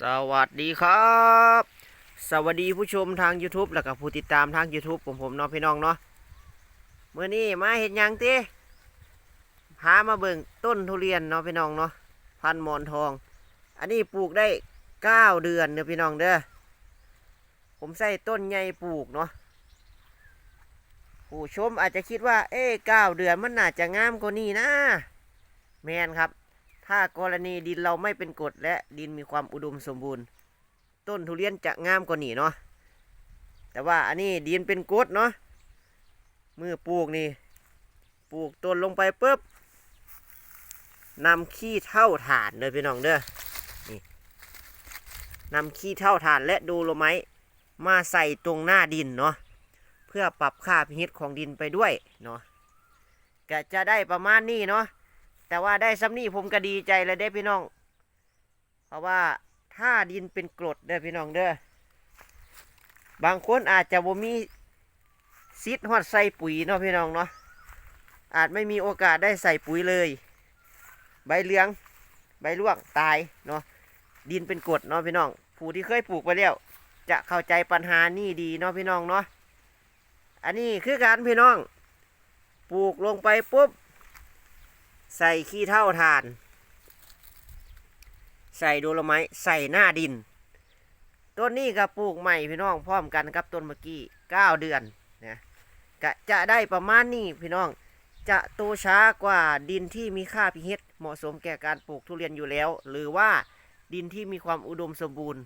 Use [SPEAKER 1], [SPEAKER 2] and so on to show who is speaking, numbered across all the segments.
[SPEAKER 1] สวัสดีครับ สวัสดีผู้ชมทาง YouTube แล้วก็ผู้ติดตามทาง YouTube ผมผมเนาะพี่น้องเนาะเมื่อนี้มาเห็นยังติพามาเบิ่งต้นทุเรียนเนาะพี่น้องเนาะพันหมอนทอง อันนี้ปลูกได้เก้าเดือนเด้อพี่น้องเด้อผมใส่ต้นใหญ่ปลูกเนาะผู้ชมอาจจะคิดว่า เอ้เก้าเดือนมันน่าจะงามกว่านี้นะ แมนครับ ถ้ากรณีดินเราไม่เป็นกรดและดินมีความอุดมสมบูรณ์ ต้นทุเรียนจะงามกว่านี้เนาะแต่ว่าอันนี้ดินเป็นกรดเนาะเมื่อปลูกนี่ปลูกต้นลงไปปุ๊บนำขี้เท่าฐานเด้อพี่น้องเด้อนี่นำขี้เท่าฐานและดูโลไม้มาใส่ตรงหน้าดินเนาะเพื่อปรับค่าพิษของดินไปด้วยเนาะก็จะได้ประมาณนี้เนาะ แต่ว่าได้ซ้ำนี่ผมก็ดีใจเลยเด้พี่น้อง เพราะว่าถ้าดินเป็นกรดเด้อพี่น้องเด้อบางคนอาจจะบ่มีซิดฮอดใส่ปุ๋ยเนาะพี่น้องเนาะอาจไม่มีโอกาสได้ใส่ปุ๋ยเลย ใบเหลือง ใบร่วงตายเนาะดินเป็นกรดเนาะพี่น้อง ผู้ที่เคยปลูกไปแล้ว จะเข้าใจปัญหานี่ดีเนาะพี่น้องเนาะอันนี้คือการพี่น้อง ปลูกลงไปปุ๊บ ใส่ขี้เท่าทาน ใส่โดโลไม้ใส่หน้าดิน ต้นนี้ก็ปลูกใหม่พี่น้องพร้อมกันกับต้นเมื่อกี้เก้าเดือนนะก็จะได้ประมาณนี้พี่น้องจะโตช้ากว่าดินที่มีค่าพีเฮเหมาะสมแก่การปลูกทุเรียนอยู่แล้ว หรือว่าดินที่มีความอุดมสมบูรณ์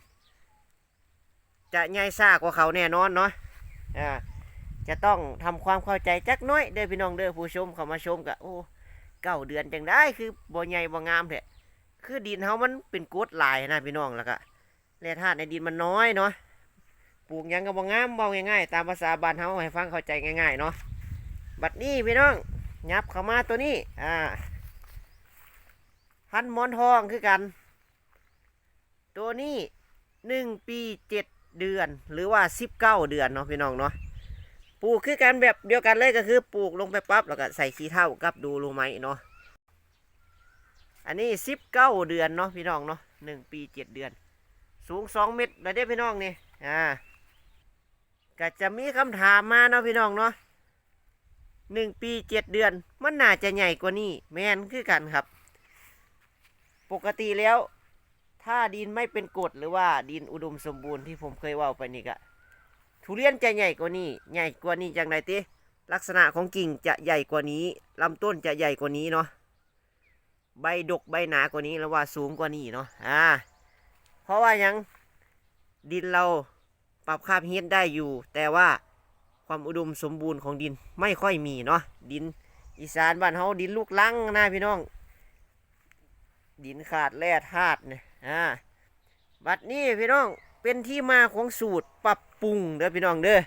[SPEAKER 1] จะใหญ่ซากกว่าเขาแน่นอนเนาะอ่าจะต้องทำความเข้าใจจักน้อยเด้อพี่น้องเด้อผู้ชมเข้ามาชมกะโอ้ เก้าเดือนจังได้คือบ่ใหญ่บ่งามแท้คือดินเฮามันเป็นกรดหลายนะพี่น้องแล้วก็แร่ธาตุในดินมันน้อยเนาะปลูกยังก็บ่งามบาง่ายๆ ตามภาษาบ้านเฮาให้ฟังเข้าใจง่ายๆเนาะบัดนี้พี่น้องยับเข้ามาตัวนี้อ่าพันมอนทองคือกัน ตัวนี้หนึ่งปีเจ็ดเดือนหรือว่าสิบเก้าเดือนเนาะพี่น้องเนาะ ปลูกคือกันแบบเดียวกันเลยก็คือปลูกลงไปปั๊บแล้วก็ใส่ขี้เท่ากับดูรูไหมเนาะอันนี้สิบเก้าเดือนเนาะพี่น้องเนาะหนึ่งปีเจ็ดเดือน สูงสองเมตรนะเด้พี่น้องนี่อ่าก็จะมีคำถามมาเนาะพี่น้องเนาะหนึ่งปีเจ็ดเดือน มันน่าจะใหญ่กว่านี้แมนคือกันครับ ปกติแล้ว ถ้าดินไม่เป็นกรดหรือว่าดินอุดมสมบูรณ์ที่ผมเคยว่าไปนี่ก็ ทุเรียนจะใหญ่กว่านี้ ใหญ่กว่านี้จังไดติลักษณะของกิ่งจะใหญ่กว่านี้ลำต้นจะใหญ่กว่านี้เนาะใบดกใบหนากว่านี้แล้วว่าสูงกว่านี้เนาะอ่าเพราะว่ายังดินเราปรับค่าพีเอได้อยู่ แต่ว่าความอุดมสมบูรณ์ของดินไม่ค่อยมีเนาะดินอีสานบ้านเฮาดินลูกลังนะพี่น้อง ดินขาดแร่ธาตุเนี่ยอ่าบัดนี้พี่น้องเป็นที่มาของสูตรปรับ ปรุงเด้อพี่น้องเด้อ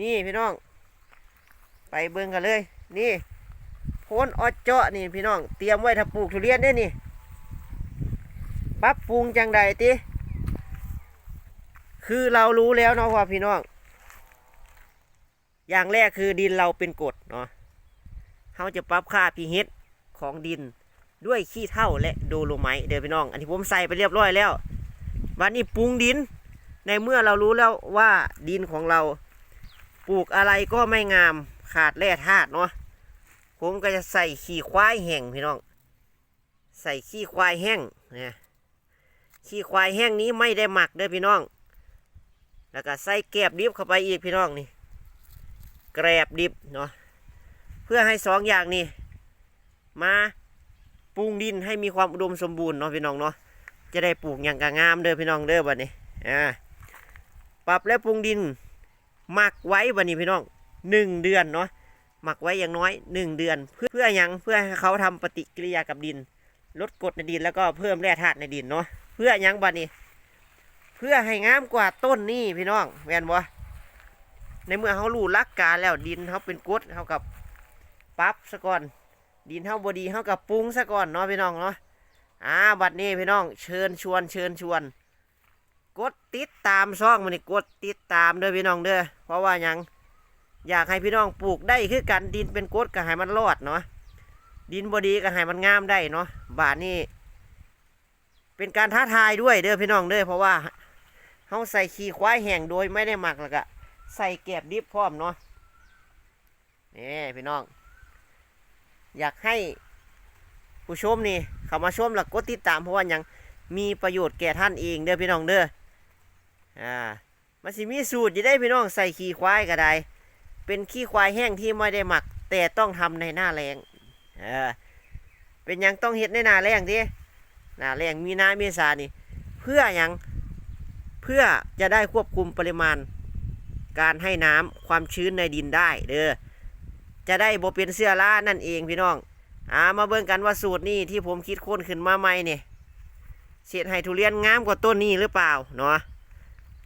[SPEAKER 1] นี่พี่น้อง ไปเบิ่งกันเลย นี่โพนออเจาะนี่พี่น้อง เตรียมไว้ถ้าปลูกทุเรียนได้นี่ปรับปรุงจังใดติคือเรารู้แล้วเนาะว่าพี่น้อง อย่างแรกคือดินเราเป็นกรดเนาะเขาจะปรับค่า pH ของดินด้วยขี้เถ้าและโดโลไมต์เด้อพี่น้อง อันที่ผมใส่ไปเรียบร้อยแล้ว วันนี้ปรุงดิน ในเมื่อเรารู้แล้วว่าดินของเราปลูกอะไรก็ไม่งามขาดแร่ธาตุเนาะผมก็จะใส่ขี้ควายแห้งพี่น้อง ใส่ขี้ควายแห้งเนี่ยขี้ควายแห้งนี้ไม่ได้หมักเด้อพี่น้อง แล้วก็ใส่แกบดิบเข้าไปอีกพี่น้องนี่แกรบดิบเนาะเพื่อให้สองอย่างนี้มาปรุงดินให้มีความอุดมสมบูรณ์เนาะพี่น้องเนาะจะได้ปลูกอย่างกงามเด้อพี่น้องเด้อบัดนี้อ่า ปรับและปรุงดินหมักไว้บัดนี้พี่น้องหนึ่งเดือนเนาะหมักไว้อย่างน้อยหนึ่งเดือน เพื่อเพื่อยังเพื่อให้เขาทำปฏิกิริยากับดิน ลดกรดในดินแล้วก็เพิ่มแร่ธาตุในดินเนาะเพื่อยังบัดนี้ เพื่อให้งามกว่าต้นนี่พี่น้องแม่นบ่ในเมื่อเขารู้ลักการแล้วดินเขาเป็นกรดเขากับปรับซะก่อน ดินเขาบดีเขากับปรุงซะก่อนเนาะพี่น้องเนาะอ่าบัดนี้พี่น้องเชิญชวนเชิญชวน กดติดตามช่องมันนี่กดติดตามเด้อพี่น้องเด้อเพราะว่ายังอยากให้พี่น้องปลูกได้คือกันดินเป็นกดก็ให้มันรอดเนาะดินบดีก็ให้มันงามได้เนาะบาดนี้เป็นการท้าทายด้วยเด้อพี่น้องเด้อเพราะว่าเฮาใส่ขี้ควายแห้งโดยไม่ได้หมักแล้วก็ใส่แกบดิบพร้อมเนาะนี่พี่น้อง อยากให้ผู้ชมนี่ เข้ามาชมแล้วกดติดตามเพราะว่ายังมีประโยชน์แก่ท่านเองเด้อพี่น้องเด้อ อ่ามันสิมีสูตรจะได้พี่น้องใส่ขี้ควายก็ได้ เป็นขี้ควายแห้งที่ไม่ได้หมัก แต่ต้องทำในหน้าแรงเออเป็นยังต้องเฮ็ดในหน้าแรงดิหน้าแรงมีนาเมษานี่ เพื่อยังเพื่อจะได้ควบคุมปริมาณ การให้น้ำความชื้นในดินได้ เด้อจะได้บ่เป็นเสื้อรานั่นเองพี่น้องอ่ามาเบิ่งกันว่าสูตรนี้ที่ผมคิดค้นขึ้นมาใหม่เนี่ยเศษให้ทุเรียนงามกว่าต้นนี้หรือเปล่าเนาะ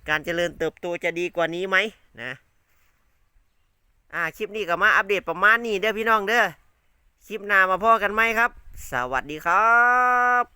[SPEAKER 1] การเจริญเติบโตจะดีกว่านี้ไหมนะอ่าคลิปนี้ก็มาอัปเดตประมาณนี้เด้อพี่น้องเด้อคลิปหน้ามาพ่อกันไหมครับ สวัสดีครับ